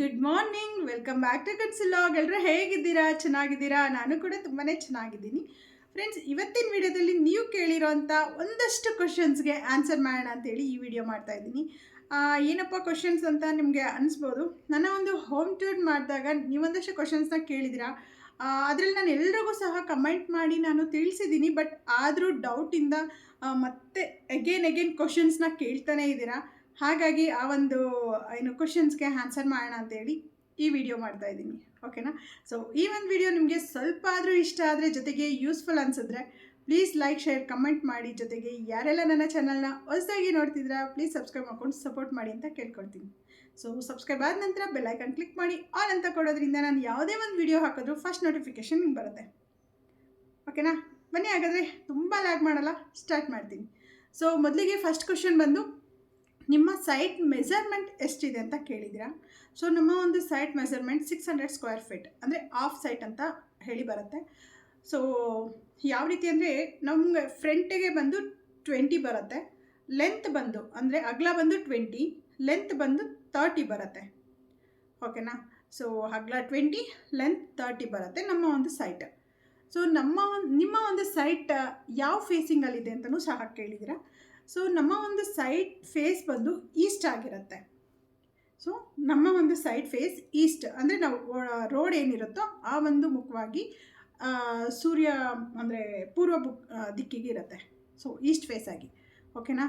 Good morning welcome back to cuts ಎಲ್ಲರೂ ಹೇಗಿದ್ದೀರಾ? ಚೆನ್ನಾಗಿದ್ದೀರಾ? ನಾನು ಕೂಡ ತುಂಬಾ ಚೆನ್ನಾಗಿದ್ದೀನಿ. ಫ್ರೆಂಡ್ಸ್ ಇವತ್ತಿನ ವಿಡಿಯೋದಲ್ಲಿ ನೀವು ಕೇಳಿರೋಂಥ ಒಂದಷ್ಟು ಕ್ವಶನ್ಸ್ಗೆ ಆನ್ಸರ್ ಮಾಡೋಣ ಅಂತೇಳಿ ಈ ವಿಡಿಯೋ ಮಾಡ್ತಾ ಇದ್ದೀನಿ. ಏನಪ್ಪ ಕ್ವಶನ್ಸ್ ಅಂತ ನಿಮಗೆ ಅನಿಸ್ಬೋದು? ನನ್ನ ಒಂದು ಹೋಮ್ ಟೂರ್ ಮಾಡಿದಾಗ ನೀವೊಂದಷ್ಟು ಕ್ವಶನ್ಸ್ನ ಕೇಳಿದಿರಾ ಅದರಲ್ಲಿ ನಾನು ಎಲ್ರಿಗೂ ಸಹ ಕಮೆಂಟ್ ಮಾಡಿ ನಾನು ತಿಳಿಸಿದ್ದೀನಿ ಬಟ್ ಆದರೂ ಡೌಟಿಂದ ಮತ್ತೆ ಅಗೇನ್ ಅಗೇನ್ ಕ್ವಶನ್ಸ್ನ ಕೇಳ್ತಾನೆ ಇದ್ದೀರಾ? ಹಾಗಾಗಿ ಆ ಒಂದು ಏನು ಕ್ವಶನ್ಸ್ಗೆ ಆನ್ಸರ್ ಮಾಡೋಣ ಅಂತೇಳಿ ಈ ವಿಡಿಯೋ ಮಾಡ್ತಾ ಇದ್ದೀನಿ. ಓಕೆನಾ ಸೊ ಈ ಒಂದು ವಿಡಿಯೋ ನಿಮಗೆ ಸ್ವಲ್ಪ ಆದರೂ ಇಷ್ಟ ಆದರೆ ಜೊತೆಗೆ ಯೂಸ್ಫುಲ್ ಅನಿಸಿದ್ರೆ ಪ್ಲೀಸ್ ಲೈಕ್ ಶೇರ್ ಕಮೆಂಟ್ ಮಾಡಿ. ಜೊತೆಗೆ ಯಾರೆಲ್ಲ ನನ್ನ ಚಾನಲ್ನ ಹೊಸದಾಗಿ ನೋಡ್ತಿದ್ರೆ ಪ್ಲೀಸ್ ಸಬ್ಸ್ಕ್ರೈಬ್ ಮಾಡ್ಕೊಂಡು ಸಪೋರ್ಟ್ ಮಾಡಿ ಅಂತ ಕೇಳ್ಕೊಳ್ತೀನಿ. ಸೊ ಸಬ್ಸ್ಕ್ರೈಬ್ ಆದ ನಂತರ ಬೆಲ್ಲೈಕನ್ ಕ್ಲಿಕ್ ಮಾಡಿ. ಆಲ್ ಅಂತ ಕೊಡೋದ್ರಿಂದ ನಾನು ಯಾವುದೇ ಒಂದು ವಿಡಿಯೋ ಹಾಕಿದ್ರು ಫಸ್ಟ್ ನೋಟಿಫಿಕೇಷನ್ ನಿಮ್ಗೆ ಬರುತ್ತೆ. ಓಕೆನಾ ಬನ್ನಿ ಹಾಗಾದರೆ ತುಂಬ ಲ್ಯಾಗ್ ಮಾಡಲ್ಲ ಸ್ಟಾರ್ಟ್ ಮಾಡ್ತೀನಿ. ಸೊ ಮೊದಲಿಗೆ ಫಸ್ಟ್ ಕ್ವಶನ್ ಬಂದು ನಿಮ್ಮ ಸೈಟ್ ಮೆಸರ್ಮೆಂಟ್ ಎಷ್ಟಿದೆ ಅಂತ ಕೇಳಿದ್ದೀರಾ? ಸೊ ನಮ್ಮ ಒಂದು site measurement six hundred square feet ಅಂದರೆ ಆಫ್ ಸೈಟ್ ಅಂತ ಹೇಳಿ ಬರುತ್ತೆ. ಸೊ ಯಾವ ರೀತಿ ಅಂದರೆ ನಮಗೆ ಫ್ರಂಟಿಗೆ ಬಂದು ಟ್ವೆಂಟಿ ಬರುತ್ತೆ ಲೆಂತ್ ಬಂದು ಅಂದರೆ ಅಗಲ ಬಂದು ಟ್ವೆಂಟಿ ಲೆಂತ್ ಬಂದು ತರ್ಟಿ ಬರುತ್ತೆ. ಓಕೆನಾ ಸೊ ಅಗಲ ಟ್ವೆಂಟಿ ಲೆಂತ್ ತರ್ಟಿ ಬರುತ್ತೆ ನಮ್ಮ ಒಂದು ಸೈಟ್ ಸೊ ನಮ್ಮ ನಿಮ್ಮ ಒಂದು ಸೈಟ್ ಯಾವ ಫೇಸಿಂಗಲ್ಲಿದೆ ಅಂತಲೂ ಸಹ ಕೇಳಿದ್ದೀರಾ. ಸೊ ನಮ್ಮ ಒಂದು ಸೈಡ್ ಫೇಸ್ ಬಂದು ಈಸ್ಟ್ ಆಗಿರುತ್ತೆ. ಸೊ ನಮ್ಮ ಒಂದು ಸೈಡ್ ಫೇಸ್ ಈಸ್ಟ್ ಅಂದರೆ ನಾವು ರೋಡ್ ಏನಿರುತ್ತೋ ಆ ಒಂದು ಮುಖವಾಗಿ ಸೂರ್ಯ, ಅಂದರೆ ಪೂರ್ವ ಬುಕ್ ದಿಕ್ಕಿಗೆ ಇರುತ್ತೆ. ಸೊ ಈಸ್ಟ್ ಫೇಸ್ ಆಗಿ. ಓಕೆನಾ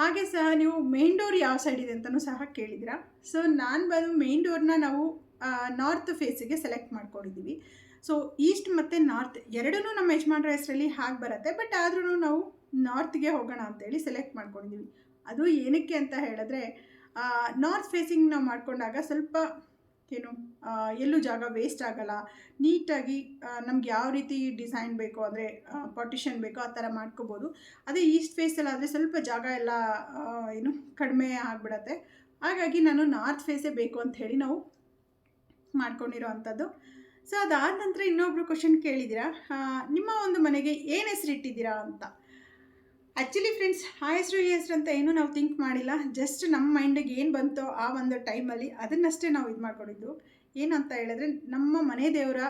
ಹಾಗೆ ಸಹ ನೀವು ಮೇನ್ ಡೋರ್ ಯಾವ ಸೈಡ್ ಇದೆ ಅಂತಲೂ ಸಹ ಕೇಳಿದ್ದೀರಾ? ಸೊ ನಾನು ಬಂದು ಮೇನ್ ಡೋರ್ನ ನಾವು ನಾರ್ತ್ ಫೇಸಿಗೆ ಸೆಲೆಕ್ಟ್ ಮಾಡ್ಕೊಂಡಿದ್ದೀವಿ. ಸೊ ಈಸ್ಟ್ ಮತ್ತು ನಾರ್ತ್ ಎರಡೂ ನಮ್ಮ ಯಜಮಾನ್ರ ಹೆಸರಲ್ಲಿ ಹಾಗೆ ಬರುತ್ತೆ. ಬಟ್ ಆದ್ರೂ ನಾವು ನಾರ್ತ್ಗೆ ಹೋಗೋಣ ಅಂತೇಳಿ ಸೆಲೆಕ್ಟ್ ಮಾಡ್ಕೊಂಡಿದ್ದೀವಿ ಅದು ಏನಕ್ಕೆ ಅಂತ ಹೇಳಿದ್ರೆ ನಾರ್ತ್ ಫೇಸಿಂಗ್ ನಾವು ಮಾಡಿಕೊಂಡಾಗ ಸ್ವಲ್ಪ ಏನು ಎಲ್ಲೂ ಜಾಗ ವೇಸ್ಟ್ ಆಗಲ್ಲ. ನೀಟಾಗಿ ನಮ್ಗೆ ಯಾವ ರೀತಿ ಡಿಸೈನ್ ಬೇಕೋ ಅಂದರೆ ಪಾರ್ಟಿಷನ್ ಬೇಕೋ ಆ ಥರ ಮಾಡ್ಕೋಬೋದು. ಅದೇ ಈಸ್ಟ್ ಫೇಸಲ್ಲಾದರೆ ಸ್ವಲ್ಪ ಜಾಗ ಎಲ್ಲ ಏನು ಕಡಿಮೆ ಆಗಿಬಿಡತ್ತೆ. ಹಾಗಾಗಿ ನಾನು ನಾರ್ತ್ ಫೇಸೇ ಬೇಕು ಅಂತ ಹೇಳಿ ನಾವು ಮಾಡ್ಕೊಂಡಿರೋ ಅಂಥದ್ದು. ಸೊ ಅದಾದ ನಂತರ ಇನ್ನೊಬ್ರು ಕ್ವಶನ್ ಕೇಳಿದ್ದೀರಾ ನಿಮ್ಮ ಒಂದು ಮನೆಗೆ ಏನು ಹೆಸರು ಇಟ್ಟಿದ್ದೀರಾ ಅಂತ? ಆ್ಯಕ್ಚುಲಿ ಫ್ರೆಂಡ್ಸ್ ಆ ಹೆಸರು ಈ ಹೆಸರು ಅಂತ ಏನೂ ನಾವು ಥಿಂಕ್ ಮಾಡಿಲ್ಲ. ಜಸ್ಟ್ ನಮ್ಮ ಮೈಂಡಿಗೆ ಏನು ಬಂತೋ ಆ ಒಂದು ಟೈಮಲ್ಲಿ ಅದನ್ನಷ್ಟೇ ನಾವು ಇದು ಮಾಡ್ಕೊಂಡಿದ್ದು. ಏನು ಅಂತ ಹೇಳಿದ್ರೆ, ನಮ್ಮ ಮನೆ ದೇವರ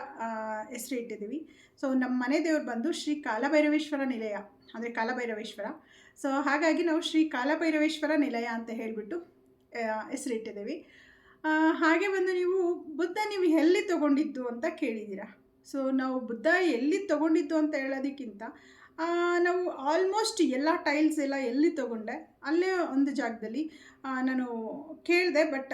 ಹೆಸರು ಇಟ್ಟಿದ್ದೀವಿ. ಸೊ ನಮ್ಮ ಮನೆ ದೇವರು ಬಂದು ಶ್ರೀ ಕಾಲಭೈರವೇಶ್ವರ ನಿಲಯ, ಅಂದರೆ ಕಾಲಭೈರವೇಶ್ವರ. ಸೊ ಹಾಗಾಗಿ ನಾವು ಶ್ರೀ ಕಾಲಭೈರವೇಶ್ವರ ನಿಲಯ ಅಂತ ಹೇಳಿಬಿಟ್ಟು ಹೆಸರಿಟ್ಟಿದ್ದೀವಿ ಹಾಗೆ ಬಂದು ನೀವು ಬುದ್ಧ ನೀವು ಎಲ್ಲಿ ತೊಗೊಂಡಿದ್ದು ಅಂತ ಕೇಳಿದ್ದೀರಾ? ಸೊ ನಾವು ಬುದ್ಧ ಎಲ್ಲಿ ತೊಗೊಂಡಿದ್ದು ಅಂತ ಹೇಳೋದಕ್ಕಿಂತ ನಾವು ಆಲ್ಮೋಸ್ಟ್ ಎಲ್ಲ ಟೈಲ್ಸ್ ಎಲ್ಲ ಎಲ್ಲಿ ತಗೊಂಡೆ, ಅಲ್ಲೇ ಒಂದು ಜಾಗದಲ್ಲಿ ನಾನು ಕೇಳಿದೆ ಬಟ್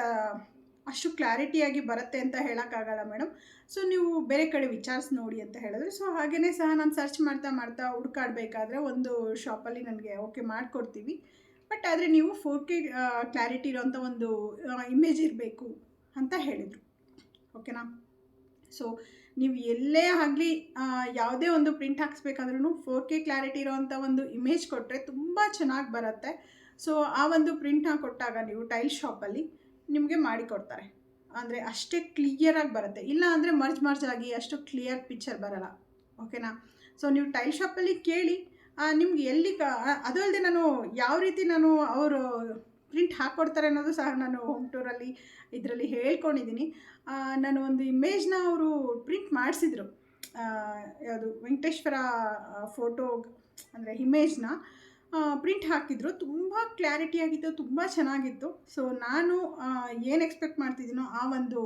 ಅಷ್ಟು ಕ್ಲಾರಿಟಿಯಾಗಿ ಬರುತ್ತೆ ಅಂತ ಹೇಳೋಕ್ಕಾಗಲ್ಲ ಮೇಡಮ್ ಸೊ ನೀವು ಬೇರೆ ಕಡೆ ವಿಚಾರಿಸಿ ನೋಡಿ ಅಂತ ಹೇಳಿದ್ರು. ಸೊ ಹಾಗೆಯೇ ಸಹ ನಾನು ಸರ್ಚ್ ಮಾಡ್ತಾ ಮಾಡ್ತಾ ಹುಡ್ಕಾಡಬೇಕಾದ್ರೆ ಒಂದು ಶಾಪಲ್ಲಿ ನನಗೆ ಓಕೆ ಮಾಡಿಕೊಡ್ತೀವಿ. ಬಟ್ ಆದರೆ ನೀವು ಫೋರ್ ಕೆ ಕ್ಲಾರಿಟಿ ಇರೋಂಥ ಒಂದು ಇಮೇಜ್ ಇರಬೇಕು ಅಂತ ಹೇಳಿದರು. ಓಕೆನಾ ಸೊ ನೀವು ಎಲ್ಲೇ ಆಗಲಿ ಯಾವುದೇ ಒಂದು ಪ್ರಿಂಟ್ ಹಾಕ್ಸ್ಬೇಕಾದ್ರೂ ಫೋರ್ ಕೆ ಕ್ಲಾರಿಟಿ ಇರೋವಂಥ ಒಂದು ಇಮೇಜ್ ಕೊಟ್ಟರೆ ತುಂಬ ಚೆನ್ನಾಗಿ ಬರುತ್ತೆ. ಸೊ ಆ ಒಂದು ಪ್ರಿಂಟ್ನ ಕೊಟ್ಟಾಗ ನೀವು ಟೈಲ್ ಶಾಪಲ್ಲಿ ನಿಮಗೆ ಮಾಡಿಕೊಡ್ತಾರೆ ಅಂದರೆ ಅಷ್ಟೇ ಕ್ಲಿಯರಾಗಿ ಬರುತ್ತೆ. ಇಲ್ಲ ಅಂದರೆ ಮರ್ಜ್ ಮರ್ಜ್ ಆಗಿ ಅಷ್ಟು ಕ್ಲಿಯರ್ ಪಿಕ್ಚರ್ ಬರಲ್ಲ. ಓಕೆನಾ ಸೊ ನೀವು ಟೈಲ್ ಶಾಪಲ್ಲಿ ಕೇಳಿ ನಿಮ್ಗೆ ಎಲ್ಲಿ ಕ ಅದು ಅಲ್ಲದೆ ನಾನು ಯಾವ ರೀತಿ ನಾನು ಅವರು ಪ್ರಿಂಟ್ ಹಾಕ್ಕೊಡ್ತಾರೆ ಅನ್ನೋದು ಸಹ ನಾನು ಹೋಮ್ ಟೂರಲ್ಲಿ ಇದರಲ್ಲಿ ಹೇಳ್ಕೊಂಡಿದ್ದೀನಿ. ನಾನು ಒಂದು ಇಮೇಜ್ನ ಅವರು ಪ್ರಿಂಟ್ ಮಾಡಿಸಿದ್ರು. ಯಾವುದು ವೆಂಕಟೇಶ್ವರ ಫೋಟೋ ಅಂದರೆ ಇಮೇಜ್ನ ಪ್ರಿಂಟ್ ಹಾಕಿದ್ರು. ತುಂಬ ಕ್ಲಾರಿಟಿ ಆಗಿತ್ತು, ತುಂಬ ಚೆನ್ನಾಗಿತ್ತು. ಸೊ ನಾನು ಏನು ಎಕ್ಸ್ಪೆಕ್ಟ್ ಮಾಡ್ತಿದ್ದೀನೋ ಆ ಒಂದು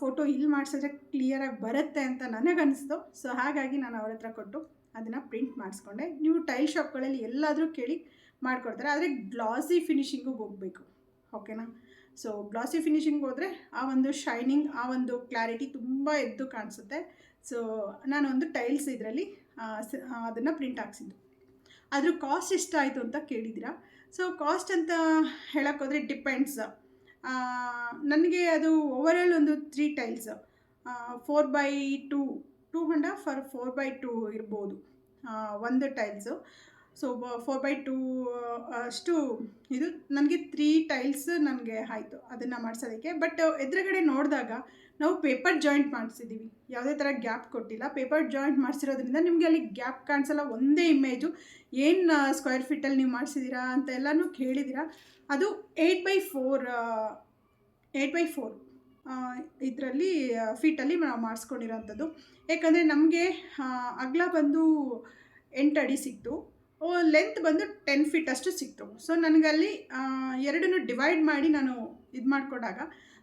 ಫೋಟೋ ಇಲ್ಲಿ ಮಾಡಿಸಿದ್ರೆ ಕ್ಲಿಯರಾಗಿ ಬರುತ್ತೆ ಅಂತ ನನಗನ್ನಿಸ್ತು. ಸೊ ಹಾಗಾಗಿ ನಾನು ಅವ್ರ ಹತ್ರ ಕೊಟ್ಟು ಅದನ್ನು ಪ್ರಿಂಟ್ ಮಾಡಿಸ್ಕೊಂಡೆ. ನೀವು ಟೈಲ್ ಶಾಪ್ಗಳಲ್ಲಿ ಎಲ್ಲಾದರೂ ಕೇಳಿ ಮಾಡಿಕೊಡ್ತಾರೆ. ಆದರೆ ಗ್ಲಾಸಿ ಫಿನಿಷಿಂಗಿಗೆ ಹೋಗಬೇಕು. ಓಕೆನಾ ಸೊ ಗ್ಲಾಸಿ ಫಿನಿಷಿಂಗ್ ಹೋದರೆ ಆ ಒಂದು ಶೈನಿಂಗ್ ಆ ಒಂದು ಕ್ಲಾರಿಟಿ ತುಂಬ ಎದ್ದು ಕಾಣಿಸುತ್ತೆ. ಸೊ ಒಂದು ಟೈಲ್ಸ್ ಇದರಲ್ಲಿ ಅದನ್ನು ಪ್ರಿಂಟ್ ಹಾಕ್ಸಿದ್ದು. ಅದ್ರ ಕಾಸ್ಟ್ ಎಷ್ಟಾಯಿತು ಅಂತ ಕೇಳಿದ್ದೀರಾ? ಸೊ ಕಾಸ್ಟ್ ಅಂತ ಹೇಳೋಕ್ಕೋದ್ರೆ ಡಿಪೆಂಡ್ಸ್ ನನಗೆ ಅದು ಓವರಾಲ್ ಒಂದು three tiles four by two two Handa for four by two ಇರ್ಬೋದು ಒಂದು tiles so four by two ಅಷ್ಟು ಇದು ನನಗೆ ತ್ರೀ ಟೈಲ್ಸ್ ನನಗೆ ಆಯಿತು ಅದನ್ನು ಮಾಡಿಸೋದಕ್ಕೆ. ಬಟ್ ಎದುರುಗಡೆ ನೋಡಿದಾಗ ನಾವು ಪೇಪರ್ ಜಾಯಿಂಟ್ ಮಾಡಿಸಿದ್ದೀವಿ ಯಾವುದೇ ಥರ ಗ್ಯಾಪ್ ಕೊಟ್ಟಿಲ್ಲ. ಪೇಪರ್ ಜಾಯಿಂಟ್ ಮಾಡಿಸಿರೋದ್ರಿಂದ ನಿಮಗೆ ಅಲ್ಲಿ ಗ್ಯಾಪ್ ಕಾಣಿಸಲ್ಲ, ಒಂದೇ ಇಮೇಜು ಏನು ಸ್ಕ್ವೇರ್ ಫೀಟಲ್ಲಿ ನೀವು ಮಾಡಿಸಿದ್ದೀರಾ ಅಂತ ಎಲ್ಲನೂ ಕೇಳಿದ್ದೀರಾ ಅದು eight by four eight by four ಇದರಲ್ಲಿ ಫೀಟಲ್ಲಿ ನಾವು ಮಾಡಿಸ್ಕೊಂಡಿರೋಂಥದ್ದು. ಯಾಕಂದರೆ ನಮಗೆ ಅಗಲ ಬಂದು ಎಂಟು ಅಡಿ ಸಿಕ್ತು. ಲೆಂತ್ ಬಂದು ಟೆನ್ ಫೀಟ್ ಅಷ್ಟು ಸಿಕ್ತು. ಸೊ ನನಗಲ್ಲಿ ಎರಡನ್ನೂ ಡಿವೈಡ್ ಮಾಡಿ ನಾನು ಇದು ಮಾಡಿಕೊಂಡಾಗ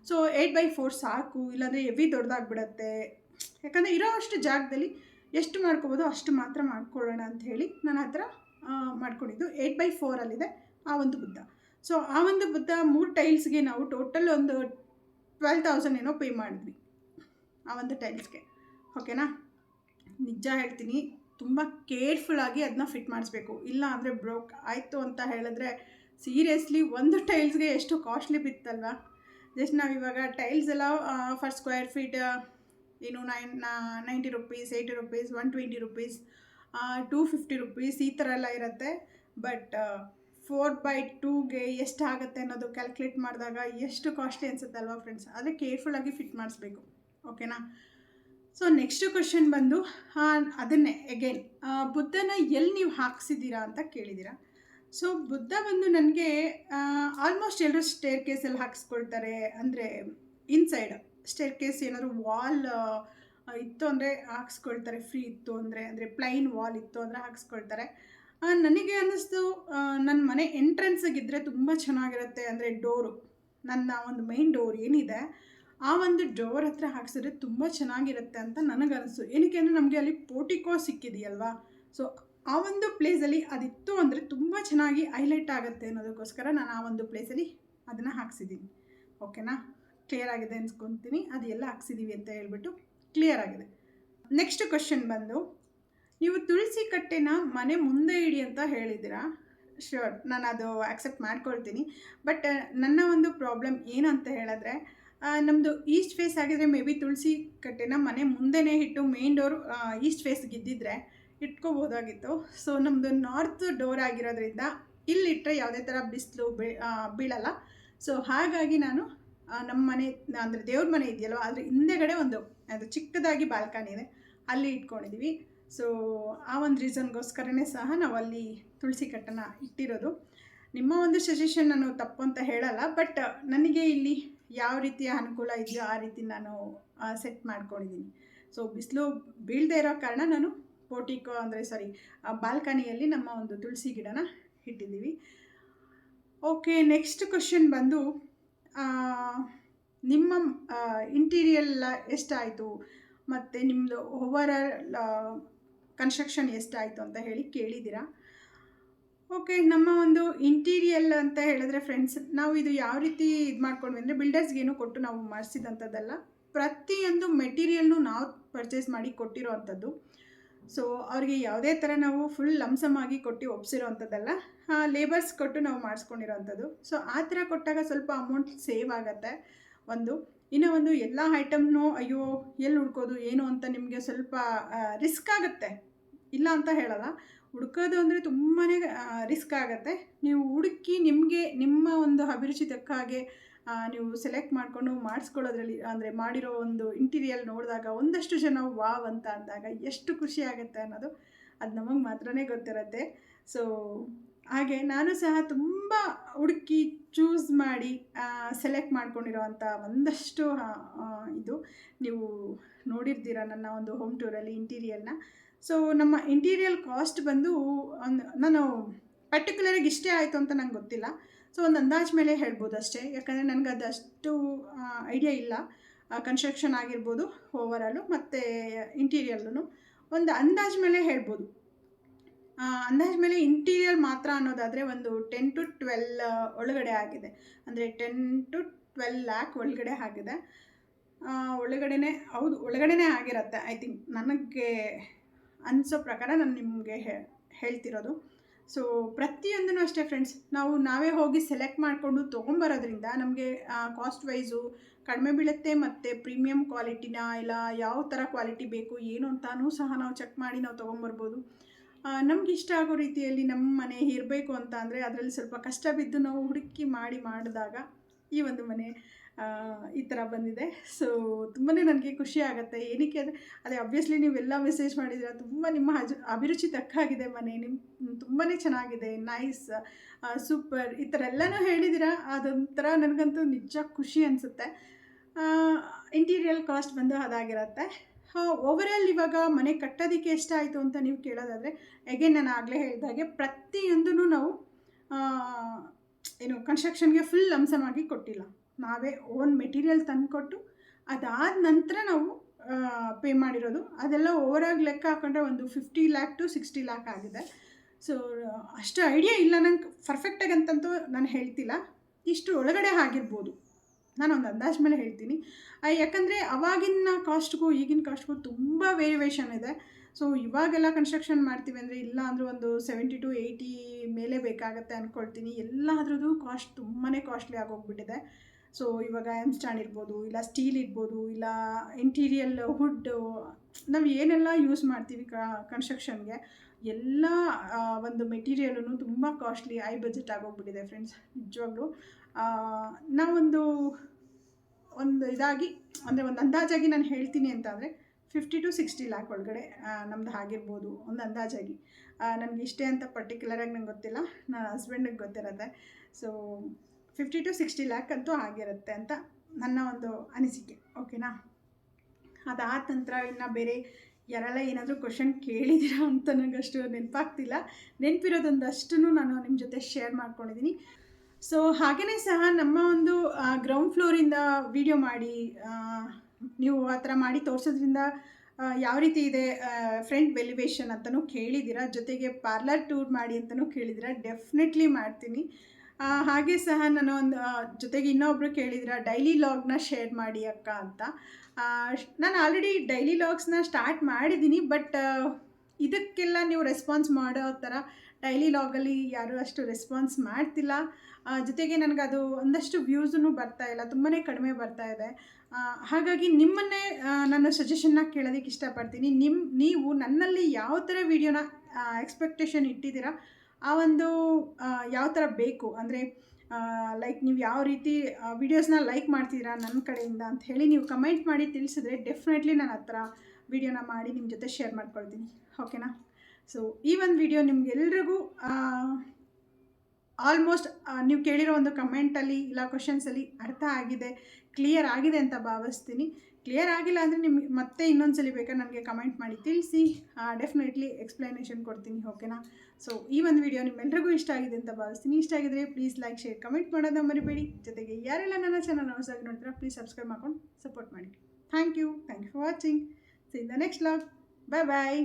ಸೊ ಏಯ್ಟ್ ಬೈ ಫೋರ್ ಸಾಕು ಇಲ್ಲಾಂದರೆ ಹೆವಿ ದೊಡ್ಡದಾಗ್ಬಿಡತ್ತೆ ಯಾಕಂದರೆ ಇರೋ ಅಷ್ಟು ಜಾಗದಲ್ಲಿ ಎಷ್ಟು ಮಾಡ್ಕೋಬೋದು ಅಷ್ಟು ಮಾತ್ರ ಮಾಡ್ಕೊಳ್ಳೋಣ ಅಂತ ಹೇಳಿ ನಾನು ಆ, ಮಾಡ್ಕೊಂಡಿದ್ದು. ಏಯ್ಟ್ ಬೈ ಫೋರಲ್ಲಿದೆ ಆ ಒಂದು ಬುದ್ಧ. ಸೊ ಆ ಒಂದು ಬುದ್ಧ ಮೂರು ಟೈಲ್ಸ್ಗೆ ನಾವು ಟೋಟಲ್ ಒಂದು ಟ್ವೆಲ್ ತೌಸಂಡ್ ಏನೋ ಪೇ ಮಾಡಿದ್ವಿ ಆ ಒಂದು ಟೈಲ್ಸ್ಗೆ ಓಕೆನಾ? ನಿಜ ಹೇಳ್ತೀನಿ, ತುಂಬ ಕೇರ್ಫುಲ್ಲಾಗಿ ಅದನ್ನ ಫಿಟ್ ಮಾಡಿಸ್ಬೇಕು. ಇಲ್ಲ ಅಂದರೆ ಬ್ರೋಕ್ ಆಯಿತು ಅಂತ ಹೇಳಿದ್ರೆ ಸೀರಿಯಸ್ಲಿ ಒಂದು ಟೈಲ್ಸ್ಗೆ ಎಷ್ಟು ಕಾಸ್ಟ್ಲಿ ಬಿತ್ತಲ್ವಾ? ಜಸ್ಟ್ ನಾವು ಇವಾಗ ಟೈಲ್ಸ್ ಎಲ್ಲ ಫರ್ ಸ್ಕ್ವೇರ್ ಫೀಟ್ ಏನು nine ninety rupees, eighty rupees, one twenty rupees two fifty rupees ಈ ಥರ ಎಲ್ಲ ಇರುತ್ತೆ. ಬಟ್ ಫೋರ್ ಬೈ ಟೂಗೆ ಎಷ್ಟಾಗುತ್ತೆ ಅನ್ನೋದು ಕ್ಯಾಲ್ಕುಲೇಟ್ ಮಾಡಿದಾಗ ಎಷ್ಟು ಕಾಸ್ಟ್ಲಿ ಅನ್ಸುತ್ತೆ ಅಲ್ವಾ ಫ್ರೆಂಡ್ಸ್ ಆದರೆ ಕೇರ್ಫುಲ್ಲಾಗಿ ಫಿಟ್ ಮಾಡಿಸ್ಬೇಕು ಓಕೆನಾ ಸೊ ನೆಕ್ಸ್ಟ್ ಕ್ವಶನ್ ಬಂದು ಅದನ್ನೇ ಎಗೇನ್ ಬುದ್ಧನ ಎಲ್ಲಿ ನೀವು ಹಾಕ್ಸಿದ್ದೀರಾ ಅಂತ ಕೇಳಿದ್ದೀರಾ? ಸೊ ಬುದ್ಧ ಬಂದು ನನಗೆ ಆಲ್ಮೋಸ್ಟ್ ಎಲ್ಲರೂ ಸ್ಟೇರ್ ಕೇಸಲ್ಲಿ ಹಾಕಿಸ್ಕೊಳ್ತಾರೆ, ಅಂದರೆ ಇನ್ಸೈಡ್ ಸ್ಟೇರ್ ಕೇಸ್ ಏನಾದರೂ ವಾಲ್ ಇತ್ತು ಅಂದರೆ ಹಾಕ್ಸ್ಕೊಳ್ತಾರೆ ಫ್ರೀ ಇತ್ತು ಅಂದರೆ ಅಂದರೆ ಪ್ಲೈನ್ ವಾಲ್ ಇತ್ತು ಅಂದರೆ ಹಾಕ್ಸ್ಕೊಳ್ತಾರೆ. ನನಗೆ ಅನ್ನಿಸ್ತು ನನ್ನ ಮನೆ ಎಂಟ್ರೆನ್ಸಿಗಿದ್ದರೆ ತುಂಬ ಚೆನ್ನಾಗಿರುತ್ತೆ ಅಂದರೆ ಡೋರು ನನ್ನ ಒಂದು ಮೈನ್ ಡೋರ್ ಏನಿದೆ, ಆ ಒಂದು ಡೋರ್ ಹತ್ರ ಹಾಕ್ಸಿದ್ರೆ ತುಂಬ ಚೆನ್ನಾಗಿರುತ್ತೆ ಅಂತ ನನಗನ್ನಿಸ್ತು. ಏನಕ್ಕೆ ಅಂದರೆ ನಮಗೆ ಅಲ್ಲಿ ಪೋಟಿಕೋ ಸಿಕ್ಕಿದೆಯಲ್ವಾ? ಸೊ ಆ ಒಂದು ಪ್ಲೇಸಲ್ಲಿ ಅದಿತ್ತು ಅಂದರೆ ತುಂಬ ಚೆನ್ನಾಗಿ ಹೈಲೈಟ್ ಆಗುತ್ತೆ ಅನ್ನೋದಕ್ಕೋಸ್ಕರ ನಾನು ಆ ಒಂದು ಪ್ಲೇಸಲ್ಲಿ ಅದನ್ನು ಹಾಕ್ಸಿದ್ದೀನಿ. ಓಕೆನಾ ಕ್ಲಿಯರ್ ಆಗಿದೆ ಅನ್ಸ್ಕೊತೀನಿ. ಅದು ಎಲ್ಲ ಹಾಕ್ಸಿದ್ದೀವಿ ಅಂತ ಹೇಳ್ಬಿಟ್ಟು ಕ್ಲಿಯರ್ ಆಗಿದೆ. ನೆಕ್ಸ್ಟ್ ಕ್ವಶನ್ ಬಂದು ನೀವು ತುಳಸಿ ಕಟ್ಟೆನ ಮನೆ ಮುಂದೆ ಇಡಿ ಅಂತ ಹೇಳಿದ್ದೀರಾ? ಶ್ಯೂರ್ ನಾನು ಅದು ಆಕ್ಸೆಪ್ಟ್ ಮಾಡ್ಕೊಳ್ತೀನಿ. ಬಟ್ ನನ್ನ ಒಂದು ಪ್ರಾಬ್ಲಮ್ ಏನು ಅಂತ ಹೇಳಿದ್ರೆ ನಮ್ಮದು ಈಸ್ಟ್ ಫೇಸ್ ಆಗಿದ್ರೆ ಮೇ ಬಿ ತುಳಸಿ ಕಟ್ಟೆನ ಮನೆ ಮುಂದೆನೇ ಇಟ್ಟು ಮೇನ್ ಡೋರ್ ಈಸ್ಟ್ ಫೇಸ್ಗೆ ಇದ್ದಿದ್ರೆ ಇಟ್ಕೋಬೋದಾಗಿತ್ತು. ಸೊ ನಮ್ಮದು ನಾರ್ತ್ ಡೋರ್ ಆಗಿರೋದ್ರಿಂದ ಇಲ್ಲಿಟ್ಟರೆ ಯಾವುದೇ ಥರ ಬಿಸಿಲು ಬೀಳಲ್ಲ. ಸೊ ಹಾಗಾಗಿ ನಾನು ನಮ್ಮ ಮನೆ, ಅಂದರೆ ದೇವ್ರ ಮನೆ ಇದೆಯಲ್ವ, ಅದ್ರ ಹಿಂದೆಗಡೆ ಒಂದು, ಅದು ಚಿಕ್ಕದಾಗಿ ಬಾಲ್ಕನಿ ಇದೆ, ಅಲ್ಲಿ ಇಟ್ಕೊಂಡಿದ್ದೀವಿ ಸೊ ಆ ಒಂದು ರೀಸನ್ಗೋಸ್ಕರನೇ ಸಹ ನಾವು ಅಲ್ಲಿ ತುಳಸಿ ಕಟ್ಟನ ಇಟ್ಟಿರೋದು. ನಿಮ್ಮ ಒಂದು ಸಜೆಷನ್ ನಾನು ತಪ್ಪು ಅಂತ ಹೇಳಲ್ಲ ಬಟ್ ನನಗೆ ಇಲ್ಲಿ ಯಾವ ರೀತಿಯ ಅನುಕೂಲ ಇದೆಯೋ ಆ ರೀತಿ ನಾನು ಸೆಟ್ ಮಾಡ್ಕೊಂಡಿದ್ದೀನಿ ಸೊ ಬಿಸಿಲು ಬೀಳದೆ ಇರೋ ಕಾರಣ ನಾನು ಪೋಟಿಕೋ ಅಂದರೆ ಸಾರಿ ಬಾಲ್ಕನಿಯಲ್ಲಿ ನಮ್ಮ ಒಂದು ತುಳಸಿ ಗಿಡನ ಇಟ್ಟಿದ್ದೀವಿ. ಓಕೆ ನೆಕ್ಸ್ಟ್ ಕ್ವಶನ್ ಬಂದು ನಿಮ್ಮ ನಿಮ್ಮ ಇಂಟೀರಿಯಲ್ ಎಷ್ಟಾಯಿತು? ಮತ್ತು ನಿಮ್ಮದು ಓವರಾಲ್ ಕನ್ಸ್ಟ್ರಕ್ಷನ್ ಎಷ್ಟಾಯಿತು ಅಂತ ಹೇಳಿ ಕೇಳಿದ್ದೀರಾ? ಓಕೆ, ನಮ್ಮ ಒಂದು ಇಂಟೀರಿಯಲ್ ಅಂತ ಹೇಳಿದ್ರೆ ಫ್ರೆಂಡ್ಸ್ ನಾವು ಇದು ಯಾವ ರೀತಿ ಇದು ಮಾಡ್ಕೊಂಡ್ವಿ ಅಂದರೆ ಬಿಲ್ಡರ್ಸ್ಗೇನು ಕೊಟ್ಟು ನಾವು ಮಾಡಿಸಿದಂಥದ್ದಲ್ಲ. ಪ್ರತಿಯೊಂದು ಮೆಟೀರಿಯಲ್ನು ನಾವು ಪರ್ಚೇಸ್ ಮಾಡಿ ಕೊಟ್ಟಿರೋ ಅಂಥದ್ದು ಸೊ ಅವ್ರಿಗೆ ಯಾವುದೇ ಥರ ನಾವು ಫುಲ್ ಲಮ್ಸಮ್ ಆಗಿ ಕೊಟ್ಟು ಒಪ್ಸಿರೋ ಅಂಥದ್ದಲ್ಲ ಲೇಬರ್ಸ್ ಕೊಟ್ಟು ನಾವು ಮಾಡಿಸ್ಕೊಂಡಿರೋ ಅಂಥದ್ದು ಸೊ ಆ ಥರ ಕೊಟ್ಟಾಗ ಸ್ವಲ್ಪ ಅಮೌಂಟ್ ಸೇವ್ ಆಗುತ್ತೆ. ಒಂದು, ಇನ್ನು ಒಂದು ಎಲ್ಲ ಐಟಮ್ನು ಅಯ್ಯೋ, ಎಲ್ಲಿ ಹುಡ್ಕೋದು, ಏನು ಅಂತ ನಿಮಗೆ ಸ್ವಲ್ಪ ರಿಸ್ಕ್ ಆಗುತ್ತೆ. ಇಲ್ಲ ಅಂತ ಹೇಳಲ್ಲ. ಹುಡುಕೋದು ಅಂದರೆ ತುಂಬಾ ರಿಸ್ಕ್ ಆಗುತ್ತೆ. ನೀವು ಹುಡುಕಿ ನಿಮಗೆ, ನಿಮ್ಮ ಒಂದು ಅಭಿರುಚಿ ತಕ್ಕ ಹಾಗೆ ನೀವು ಸೆಲೆಕ್ಟ್ ಮಾಡಿಕೊಂಡು ಮಾಡಿಸ್ಕೊಳ್ಳೋದ್ರಲ್ಲಿ, ಅಂದರೆ ಮಾಡಿರೋ ಒಂದು ಇಂಟೀರಿಯಲ್ ನೋಡಿದಾಗ ಒಂದಷ್ಟು ಜನ, ವಾವ್ ಅಂತ ಅಂದಾಗ ಎಷ್ಟು ಖುಷಿ ಆಗುತ್ತೆ ಅನ್ನೋದು ಅದು ನಮಗೆ ಮಾತ್ರನೇ ಗೊತ್ತಿರುತ್ತೆ. ಸೊ ಹಾಗೆ ನಾನು ಸಹ ತುಂಬ ಹುಡುಕಿ ಚೂಸ್ ಮಾಡಿ ಸೆಲೆಕ್ಟ್ ಮಾಡ್ಕೊಂಡಿರೋವಂಥ ಒಂದಷ್ಟು ಇದು ನೀವು ನೋಡಿರ್ತೀರ ನನ್ನ ಒಂದು ಹೋಮ್ ಟೂರಲ್ಲಿ ಇಂಟೀರಿಯಲ್ನ ಸೊ ನಮ್ಮ ಇಂಟೀರಿಯಲ್ ಕಾಸ್ಟ್ ಬಂದು ನಾನು ಪರ್ಟಿಕ್ಯುಲರಾಗಿ ಇಷ್ಟೇ ಆಯಿತು ಅಂತ ನಂಗೆ ಗೊತ್ತಿಲ್ಲ. ಸೊ ಒಂದು ಅಂದಾಜು ಮೇಲೆ ಹೇಳ್ಬೋದು ಅಷ್ಟೇ. ಯಾಕಂದರೆ ನನಗೆ ಅದಷ್ಟು ಐಡಿಯಾ ಇಲ್ಲ. ಕನ್ಸ್ಟ್ರಕ್ಷನ್ ಆಗಿರ್ಬೋದು ಓವರಾಲು ಮತ್ತು ಇಂಟೀರಿಯರ್ಲೂ ಒಂದು ಅಂದಾಜು ಮೇಲೆ ಹೇಳ್ಬೋದು. ಅಂದಾಜು ಮೇಲೆ ಇಂಟೀರಿಯರ್ ಮಾತ್ರ ಅನ್ನೋದಾದರೆ ಒಂದು ಟೆನ್ ಟು ಟ್ವೆಲ್ ಒಳಗಡೆ ಆಗಿದೆ. ಅಂದರೆ ಟೆನ್ ಟು ಟ್ವೆಲ್ ಲ್ಯಾಕ್ ಒಳಗಡೆ ಆಗಿದೆ. ಒಳಗಡೆನೇ, ಹೌದು, ಒಳಗಡೆನೇ ಆಗಿರುತ್ತೆ ಐ ಥಿಂಕ್ ನನಗೆ ಅನಿಸೋ ಪ್ರಕಾರ ನಾನು ನಿಮಗೆ ಹೇಳ್ತಿರೋದು. ಸೊ ಪ್ರತಿಯೊಂದೂ ಅಷ್ಟೇ ಫ್ರೆಂಡ್ಸ್ ನಾವು ನಾವೇ ಹೋಗಿ ಸೆಲೆಕ್ಟ್ ಮಾಡಿಕೊಂಡು ತೊಗೊಂಬರೋದ್ರಿಂದ ನಮಗೆ ಕಾಸ್ಟ್ ವೈಸು ಕಡಿಮೆ ಬೀಳುತ್ತೆ ಮತ್ತು ಪ್ರೀಮಿಯಂ ಕ್ವಾಲಿಟಿನ ಇಲ್ಲ ಯಾವ ಥರ ಕ್ವಾಲಿಟಿ ಬೇಕು, ಏನು ಅಂತಲೂ ಸಹ ನಾವು ಚೆಕ್ ಮಾಡಿ ನಾವು ತೊಗೊಂಬರ್ಬೋದು. ನಮ್ಗೆ ಇಷ್ಟ ಆಗೋ ರೀತಿಯಲ್ಲಿ ನಮ್ಮ ಮನೆ ಇರಬೇಕು ಅಂತ ಅಂದರೆ ಅದರಲ್ಲಿ ಸ್ವಲ್ಪ ಕಷ್ಟ ಬಿದ್ದು ನಾವು ಹುಡುಕಿ ಮಾಡಿ ಮಾಡಿದಾಗ ಈ ಒಂದು ಮನೆ ಈ ಥರ ಬಂದಿದೆ. ಸೊ ತುಂಬಾ ನನಗೆ ಖುಷಿ ಆಗುತ್ತೆ. ಏನಕ್ಕೆ ಅಂದರೆ, ಅದೇ ಅಬ್ವಿಯಸ್ಲಿ ನೀವೆಲ್ಲ ಮೆಸೇಜ್ ಮಾಡಿದ್ದೀರ ತುಂಬ ನಿಮ್ಮ ಅಜ, ಅಭಿರುಚಿ ತಕ್ಕಾಗಿದೆ ಮನೆ. ನಿಮ್ಮ ತುಂಬಾ ಚೆನ್ನಾಗಿದೆ. ನೈಸ್ ಸೂಪರ್ ಈ ಥರ ಎಲ್ಲನೂ ಹೇಳಿದ್ದೀರ ಅದೊಂಥರ ನನಗಂತೂ ನಿಜ ಖುಷಿ ಅನಿಸುತ್ತೆ. ಇಂಟೀರಿಯಲ್ ಕಾಸ್ಟ್ ಬಂದು ಅದಾಗಿರುತ್ತೆ. ಓವರಾಲ್ ಇವಾಗ ಮನೆ ಕಟ್ಟೋದಕ್ಕೆ ಎಷ್ಟಾಯಿತು ಅಂತ ನೀವು ಕೇಳೋದಾದರೆ ಎಗೇನ್ ನಾನು ಆಗಲೇ ಹೇಳಿದಾಗೆ ಪ್ರತಿಯೊಂದೂ ನಾವು ಏನು ಕನ್ಸ್ಟ್ರಕ್ಷನ್ಗೆ ಫುಲ್ ಲಂಸಮಾಗಿ ಕೊಟ್ಟಿಲ್ಲ. ನಾವೇ ಓನ್ ಮೆಟೀರಿಯಲ್ ತಂದುಕೊಟ್ಟು ಅದಾದ ನಂತರ ನಾವು ಪೇ ಮಾಡಿರೋದು. ಅದೆಲ್ಲ ಓವರಾಗಿ ಲೆಕ್ಕ ಹಾಕೊಂಡ್ರೆ ಒಂದು fifty lakh to sixty lakh ಆಗಿದೆ. ಸೊ ಅಷ್ಟು ಐಡಿಯಾ ಇಲ್ಲ. ನಂಗೆ ಪರ್ಫೆಕ್ಟಾಗಿ ಅಂತಂತೂ ನಾನು ಹೇಳ್ತಿಲ್ಲ. ಇಷ್ಟು ಒಳಗಡೆ ಆಗಿರ್ಬೋದು. ನಾನು ಒಂದು ಅಂದಾಜು ಮೇಲೆ ಹೇಳ್ತೀನಿ. ಯಾಕಂದರೆ ಅವಾಗಿನ ಕಾಸ್ಟ್ಗೂ ಈಗಿನ ಕಾಸ್ಟ್ಗೂ ತುಂಬ ವೇರಿಯೇಷನ್ ಇದೆ. ಸೊ ಇವಾಗೆಲ್ಲ ಕನ್ಸ್ಟ್ರಕ್ಷನ್ ಮಾಡ್ತೀವಿ ಅಂದರೆ ಇಲ್ಲ ಅಂದರೂ ಒಂದು ಸೆವೆಂಟಿ ಟು ಏಯ್ಟಿ ಮೇಲೆ ಬೇಕಾಗತ್ತೆ ಅಂದ್ಕೊಳ್ತೀನಿ ಎಲ್ಲಾದ್ರದ್ದು ಕಾಸ್ಟ್ ತುಂಬಾ ಕಾಸ್ಟ್ಲಿ ಆಗೋಗ್ಬಿಟ್ಟಿದೆ ಸೊ ಇವಾಗ ಎಂ ಸ್ಟ್ಯಾಂಡ್ ಇರ್ಬೋದು, ಇಲ್ಲ ಸ್ಟೀಲ್ ಇರ್ಬೋದು, ಇಲ್ಲ ಇಂಟೀರಿಯಲ್ ವುಡ್ ನಾವು ಏನೆಲ್ಲ ಯೂಸ್ ಮಾಡ್ತೀವಿ ಕನ್ಸ್ಟ್ರಕ್ಷನ್ಗೆ ಎಲ್ಲ ಒಂದು ಮೆಟೀರಿಯಲೂ ತುಂಬ ಕಾಸ್ಟ್ಲಿ ಐ ಬಜೆಟ್ ಆಗೋಗ್ಬಿಟ್ಟಿದೆ ಫ್ರೆಂಡ್ಸ್ ನಿಜವಾಗ್ಲೂ. ನಾವೊಂದು, ಒಂದು ಇದಾಗಿ, ಅಂದರೆ ಒಂದು ಅಂದಾಜಾಗಿ ನಾನು ಹೇಳ್ತೀನಿ ಅಂತ ಅಂದರೆ ಫಿಫ್ಟಿ ಟು ಸಿಕ್ಸ್ಟಿ ಲ್ಯಾಕ್ ಒಳಗಡೆ ನಮ್ದು ಆಗಿರ್ಬೋದು, ಒಂದು ಅಂದಾಜಾಗಿ. ನನಗೆ ಇಷ್ಟೇ ಅಂತ ಪರ್ಟಿಕ್ಯುಲರಾಗಿ ನಂಗೆ ಗೊತ್ತಿಲ್ಲ ನನ್ನ ಹಸ್ಬೆಂಡಿಗೆ ಗೊತ್ತಿರುತ್ತೆ. So fifty to sixty lakh ಅಂತೂ ಆಗಿರುತ್ತೆ ಅಂತ ನನ್ನ ಒಂದು ಅನಿಸಿಕೆ ಓಕೆನಾ ಅದಾದ ನಂತರ ಇನ್ನು ಬೇರೆ ಯಾರೆಲ್ಲ ಏನಾದರೂ ಕ್ವಶನ್ ಕೇಳಿದ್ದೀರಾ ಅಂತ ನನಗಷ್ಟು ನೆನಪಾಗ್ತಿಲ್ಲ. ನೆನಪಿರೋದೊಂದಷ್ಟು ನಾನು ನಿಮ್ಮ ಜೊತೆ ಶೇರ್ ಮಾಡ್ಕೊಂಡಿದ್ದೀನಿ ಸೊ ಹಾಗೆಯೇ ಸಹ ನಮ್ಮ ಒಂದು ಗ್ರೌಂಡ್ ಫ್ಲೋರಿಂದ ವಿಡಿಯೋ ಮಾಡಿ ನೀವು ಆ ಥರ ಮಾಡಿ ತೋರಿಸೋದ್ರಿಂದ ಯಾವ ರೀತಿ ಇದೆ ಫ್ರಂಟ್ ವೆಲಿವೇಷನ್ ಅಂತಲೂ ಕೇಳಿದ್ದೀರಾ ಜೊತೆಗೆ ಪಾರ್ಲರ್ ಟೂರ್ ಮಾಡಿ ಅಂತಲೂ ಕೇಳಿದ್ದೀರಾ ಡೆಫಿನೆಟ್ಲಿ ಮಾಡ್ತೀನಿ. ಹಾಗೆ ಸಹ ನಾನು ಒಂದು ಜೊತೆಗೆ ಇನ್ನೊಬ್ರು ಕೇಳಿದ್ರೆ ಡೈಲಿ ಲಾಗ್ನ ಶೇರ್ ಮಾಡಿ ಅಕ್ಕ ಅಂತ. ನಾನು ಆಲ್ರೆಡಿ ಡೈಲಿ ಲಾಗ್ಸ್ನ ಸ್ಟಾರ್ಟ್ ಮಾಡಿದ್ದೀನಿ ಬಟ್ ಇದಕ್ಕೆಲ್ಲ ನೀವು ರೆಸ್ಪಾನ್ಸ್ ಮಾಡೋ ಥರ ಡೈಲಿ ಲಾಗಲ್ಲಿ ಯಾರೂ ಅಷ್ಟು ರೆಸ್ಪಾನ್ಸ್ ಮಾಡ್ತಿಲ್ಲ. ಜೊತೆಗೆ ನನಗೆ ಅದು ಒಂದಷ್ಟು ವ್ಯೂಸೂ ಬರ್ತಾ ಇಲ್ಲ ತುಂಬಾ ಕಡಿಮೆ ಬರ್ತಾ ಇದೆ. ಹಾಗಾಗಿ ನಿಮ್ಮನ್ನೇ ನನ್ನ ಸಜೆಷನ್ನ ಕೇಳೋದಕ್ಕೆ ಇಷ್ಟಪಡ್ತೀನಿ. ನಿಮ್ಮ ನೀವು ನನ್ನಲ್ಲಿ ಯಾವ ಥರ ವೀಡಿಯೋನ ಎಕ್ಸ್ಪೆಕ್ಟೇಷನ್ ಇಟ್ಟಿದ್ದೀರಾ ಆ ಒಂದು ಯಾವ ಥರ ಬೇಕು? ಅಂದರೆ ಲೈಕ್ ನೀವು ಯಾವ ರೀತಿ ವೀಡಿಯೋಸ್ನ ಲೈಕ್ ಮಾಡ್ತೀರಾ ನನ್ನ ಕಡೆಯಿಂದ ಅಂತ ಹೇಳಿ ನೀವು ಕಮೆಂಟ್ ಮಾಡಿ ತಿಳಿಸಿದ್ರೆ ಡೆಫಿನೆಟ್ಲಿ ನಾನು ಹತ್ರ ವೀಡಿಯೋನ ಮಾಡಿ ನಿಮ್ಮ ಜೊತೆ ಶೇರ್ ಮಾಡ್ಕೊಳ್ತೀನಿ. ಓಕೆನಾ ಸೊ ಈ ಒಂದು ವಿಡಿಯೋ ನಿಮ್ಗೆಲ್ರಿಗೂ ಆಲ್ಮೋಸ್ಟ್ ನೀವು ಕೇಳಿರೋ ಒಂದು ಕಮೆಂಟಲ್ಲಿ ಇಲ್ಲ ಕ್ವಶನ್ಸಲ್ಲಿ ಅರ್ಥ ಆಗಿದೆ ಕ್ಲಿಯರ್ ಆಗಿದೆ ಅಂತ ಭಾವಿಸ್ತೀನಿ. ಕ್ಲಿಯರ್ ಆಗಿಲ್ಲ ಅಂದರೆ ನಿಮ್ಗೆ ಮತ್ತೆ ಇನ್ನೊಂದ್ಸಲಿ ಬೇಕಾದ್ರೆ ನನಗೆ ಕಮೆಂಟ್ ಮಾಡಿ ತಿಳಿಸಿ ಡೆಫಿನೆಟ್ಲಿ ಎಕ್ಸ್ಪ್ಲನೇಷನ್ ಕೊಡ್ತೀನಿ ಓಕೆನಾ ಸೊ ಈ ಒಂದು ವಿಡಿಯೋ ನಿಮ್ಮೆಲ್ಲರಿಗೂ ಇಷ್ಟ ಆಗಿದೆ ಅಂತ ಭಾವಿಸ್ತೀನಿ. ಇಷ್ಟ ಆಗಿದ್ರೆ ಪ್ಲೀಸ್ ಲೈಕ್ ಶೇರ್ ಕಮೆಂಟ್ ಮಾಡೋದನ್ನ ಮರಿಬೇಡಿ. ಜೊತೆಗೆ ಯಾರೆಲ್ಲ ನನ್ನ ಚಾನಲ್ ಹೊಸದಾಗಿ ನೋಡ್ತೀರಾ ಪ್ಲೀಸ್ ಸಬ್ಸ್ಕ್ರೈಬ್ ಮಾಡ್ಕೊಂಡು ಸಪೋರ್ಟ್ ಮಾಡಿ. Thank you thank you for watching see the next vlog bye bye